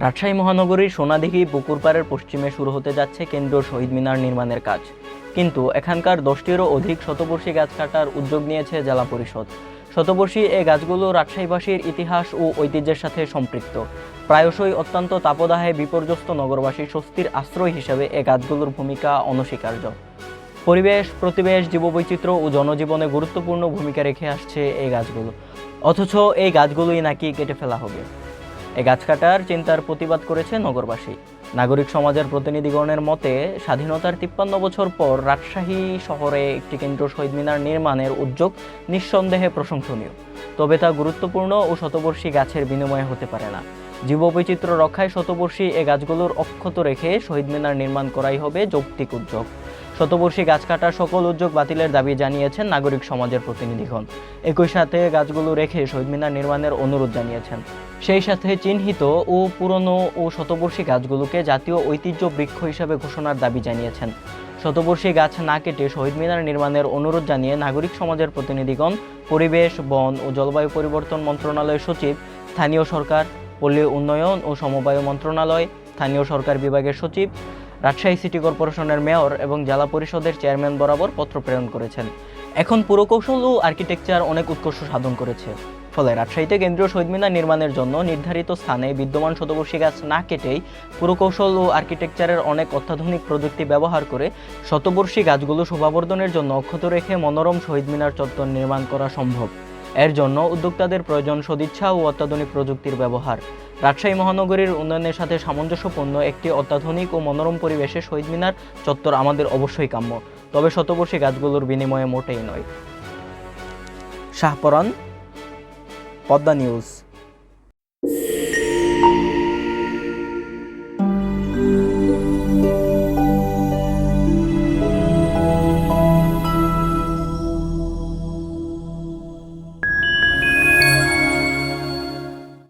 রাজশাহী মহানগরীর সোনাদিঘি পুকুরপাড়ের পশ্চিমে শুরু হতে যাচ্ছে কেন্দ্রীয় শহীদ মিনার নির্মাণের কাজ। কিন্তু এখানকার দশটিরও অধিক শতবর্ষী গাছ কাটার উদ্যোগ নিয়েছে জেলা পরিষদ। শতবর্ষী এই গাছগুলো রাজশাহীবাসীর ইতিহাস ও ঐতিহ্যের সাথে সম্পৃক্ত। প্রায়শই অত্যন্ত তাপদাহে বিপর্যস্ত নগরবাসীর স্বস্তির আশ্রয় হিসেবে এই গাছগুলোর ভূমিকা অনস্বীকার্য। পরিবেশ, প্রতিবেশ, জীববৈচিত্র্য ও জনজীবনে গুরুত্বপূর্ণ ভূমিকা রেখে আসছে এই গাছগুলো। অথচ এই গাছগুলোই নাকি কেটে ফেলা হবে। এই গাছ কাটার চিন্তার প্রতিবাদ করেছে নগরবাসী। নাগরিক সমাজের প্রতিনিধিগণের মতে, স্বাধীনতার তিপ্পান্ন বছর পর রাজশাহী শহরে একটি কেন্দ্র শহীদ মিনার নির্মাণের উদ্যোগ নিঃসন্দেহে প্রশংসনীয়। তবে তা গুরুত্বপূর্ণ ও শতবর্ষী গাছের বিনিময়ে হতে পারে না। জীববৈচিত্র্য রক্ষায় শতবর্ষী এই গাছগুলোর অক্ষত রেখে শহীদ মিনার নির্মাণ করাই হবে যৌক্তিক উদ্যোগ। শতবর্ষী গাছ কাটার সকল উদ্যোগ বাতিলের দাবি জানিয়েছেন নাগরিক সমাজের প্রতিনিধিগণ। একই সাথে গাছগুলো রেখে শহীদ মিনার নির্মাণের অনুরোধ জানিয়েছেন। সেই সাথে চিহ্নিত ও পুরনো ও শতবর্ষী গাছগুলোকে জাতীয় ঐতিহ্য বৃক্ষ হিসেবে ঘোষণার দাবি জানিয়েছেন। শতবর্ষী গাছ না কেটে শহীদ মিনার নির্মাণের অনুরোধ জানিয়ে নাগরিক সমাজের প্রতিনিধিগণ, পরিবেশ, বন ও জলবায়ু পরিবর্তন মন্ত্রণালয়ের সচিব, স্থানীয় সরকার, পল্লী উন্নয়ন ও সমবায় মন্ত্রণালয়, স্থানীয় সরকার বিভাগের সচিব রাজশাহী সিটি কর্পোরেশনের মেয়র এবং জেলা পরিষদের চেয়ারম্যান বরাবর পত্র প্রেরণ করেছেন। এখন পুরকৌশল ও আর্কিটেকচার অনেক উৎকর্ষ সাধন করেছে। ফলে রাজশাহীতে কেন্দ্রীয় শহীদ মিনার নির্মাণের জন্য নির্ধারিত স্থানে বিদ্যমান শতবর্ষী গাছ না কেটেই পুরকৌশল ও আর্কিটেকচারের অনেক অত্যাধুনিক প্রযুক্তি ব্যবহার করে শতবর্ষী গাছগুলো শোভাবর্ধনের জন্য অক্ষত রেখে মনোরম শহীদ মিনার চত্বর নির্মাণ করা সম্ভব। এর জন্য উদ্যোক্তাদের প্রয়োজন সদিচ্ছা ও অত্যাধুনিক প্রযুক্তির ব্যবহার। রাজশাহী মহানগরীর উন্নয়নের সাথে সামঞ্জস্যপূর্ণ একটি অত্যাধুনিক ও মনোরম পরিবেশে শহীদ মিনার চত্বর আমাদের অবশ্যই কাম্য। তবে শতবর্ষী গাছগুলোর বিনিময়ে মোটেই নয়। শাহপরান পদ্মা নিউজ।